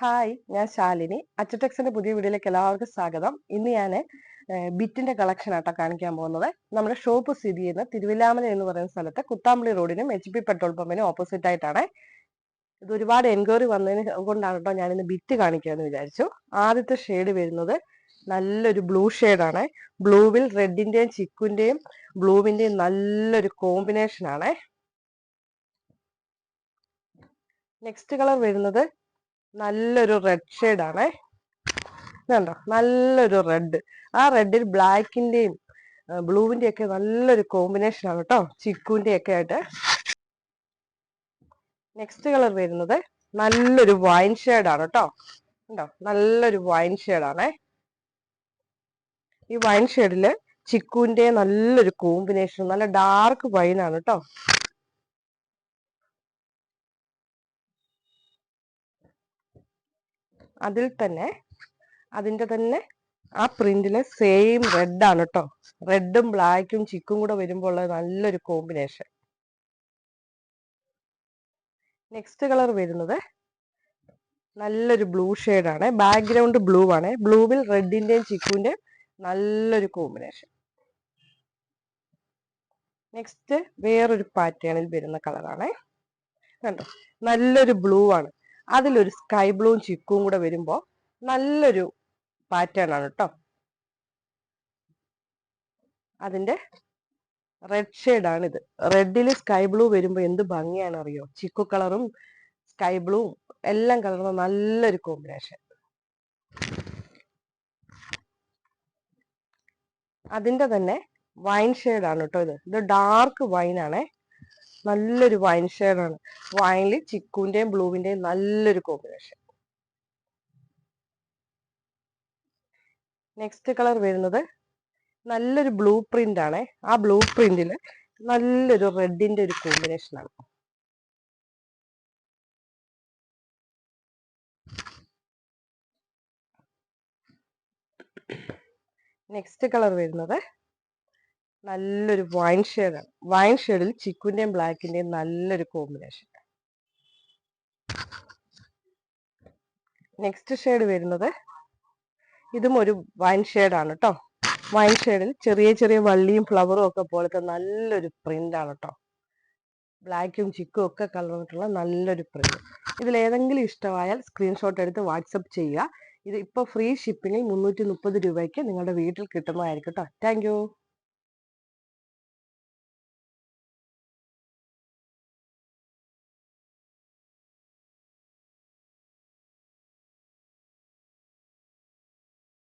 Hi ഞാൻ ശാലിനി. അച്ചടെക്സിന്റെ പുതിയ വീഡിയോയിലേക്ക് എല്ലാവർക്കും സ്വാഗതം. ഇന്ന് ഞാൻ ബിറ്റിന്റെ കളക്ഷൻ ആട്ടോ കാണിക്കാൻ പോകുന്നത്. നമ്മുടെ ഷോപ്പ് സ്ഥിതി ചെയ്യുന്ന തിരുവില്ലാമല എന്ന് പറയുന്ന സ്ഥലത്ത് കുത്താമ്പളി റോഡിനും എച്ച് പി പെട്രോൾ പമ്പിനും ഓപ്പോസിറ്റ് ആയിട്ടാണ്. ഇത് ഒരുപാട് എൻക്വയറി വന്നതിന് കൊണ്ടാണ് കേട്ടോ ഞാനിന്ന് ബിറ്റ് കാണിക്കാമെന്ന് വിചാരിച്ചു. ആദ്യത്തെ ഷെയ്ഡ് വരുന്നത് നല്ലൊരു ബ്ലൂ ആണ്. ബ്ലൂവിൽ റെഡിന്റെയും ചിക്കുന്റെയും ബ്ലൂവിന്റെയും നല്ലൊരു കോമ്പിനേഷൻ ആണ്. നെക്സ്റ്റ് കളർ വരുന്നത് നല്ലൊരു റെഡ് ഷെയ്ഡ് ആണ്. കണ്ടോ നല്ലൊരു റെഡ് ആ റെഡിൽ ബ്ലാക്കിന്റെയും ബ്ലൂവിന്റെ ഒക്കെ നല്ലൊരു കോമ്പിനേഷൻ ആണ് കേട്ടോ ചിക്കുവിന്റെ ഒക്കെ ആയിട്ട്. നെക്സ്റ്റ് കളർ വരുന്നത് നല്ലൊരു വൈൻ ഷെയ്ഡ് ആണ് കേട്ടോ കണ്ടോ നല്ലൊരു വൈൻ ഷെയ്ഡ് ആണേ. ഈ വൈൻ ഷെയ്ഡിൽ ചിക്കുവിന്റെ നല്ലൊരു കോമ്പിനേഷൻ നല്ല ഡാർക്ക് വൈൻ ആണ് കേട്ടോ അതിൽ തന്നെ അതിന്റെ തന്നെ ആ പ്രിന്റിലെ സെയിം റെഡ് ആണ് കേട്ടോ റെഡും ബ്ലാക്കും ചിക്കും കൂടെ വരുമ്പോൾ ഉള്ള നല്ലൊരു കോമ്പിനേഷൻ നെക്സ്റ്റ് കളർ വരുന്നത് നല്ലൊരു ബ്ലൂ ആണ്. ബാക്ക്ഗ്രൗണ്ട് ബ്ലൂ ആണ്. ബ്ലൂവിൽ റെഡിന്റെയും ചിക്കുവിന്റെയും നല്ലൊരു കോമ്പിനേഷൻ നെക്സ്റ്റ് വേറൊരു പാറ്റേണിൽ വരുന്ന കളറാണ് കണ്ടോ? നല്ലൊരു ബ്ലൂ ആണ്. അതിലൊരു സ്കൈ ബ്ലൂവും ചിക്കും കൂടെ വരുമ്പോൾ നല്ലൊരു പാറ്റേൺ ആണ് കേട്ടോ അതിന്റെ റെഡ് ഷെയ്ഡാണിത് റെഡിൽ സ്കൈ ബ്ലൂ വരുമ്പോൾ എന്ത് ഭംഗിയാണ് അറിയോ ചിക്കു കളറും സ്കൈ ബ്ലൂവും എല്ലാം കളറും നല്ലൊരു കോമ്പിനേഷൻ അതിന്റെ തന്നെ വൈൻ ഷെയ്ഡാണ് കേട്ടോ ഇത്. ഇത് ഡാർക്ക് വൈൻ ആണേ. നല്ലൊരു വൈൻ ആണ്. വൈനിൽ ചിക്കുവിന്റെയും ബ്ലൂവിന്റെയും നല്ലൊരു കോമ്പിനേഷൻ നെക്സ്റ്റ് കളർ വരുന്നത് നല്ലൊരു ബ്ലൂ പ്രിന്റ് ആണ്. ആ ബ്ലൂ പ്രിന്റിൽ നല്ലൊരു റെഡിന്റെ ഒരു കോമ്പിനേഷൻ ആണ്. നെക്സ്റ്റ് കളർ വരുന്നത് നല്ലൊരു വൈൻ ഷെയ്ഡാണ് വൈൻ ഷെഡിൽ ചിക്കുന്റെയും ബ്ലാക്കിന്റെയും നല്ലൊരു കോമ്പിനേഷൻ നെക്സ്റ്റ് ഷെയ്ഡ് വരുന്നത് ഇതും ഒരു വൈൻ ഷെയ്ഡാണ് കേട്ടോ വൈൻ ഷെയ്ഡിൽ ചെറിയ ചെറിയ വള്ളിയും ഫ്ലവറും ഒക്കെ പോലത്തെ നല്ലൊരു പ്രിന്റാണ് കേട്ടോ ബ്ലാക്കും ചിക്കും ഒക്കെ കളർന്നിട്ടുള്ള നല്ലൊരു പ്രിന്റ് ഇതിൽ ഏതെങ്കിലും ഇഷ്ടമായാൽ സ്ക്രീൻഷോട്ട് എടുത്ത് വാട്സപ്പ് ചെയ്യുക. ഇത് ഇപ്പോൾ ഫ്രീ ഷിപ്പിങ്ങിൽ മുന്നൂറ്റി മുപ്പത് രൂപയ്ക്ക് നിങ്ങളുടെ വീട്ടിൽ കിട്ടുന്നതായിരിക്കും കേട്ടോ താങ്ക്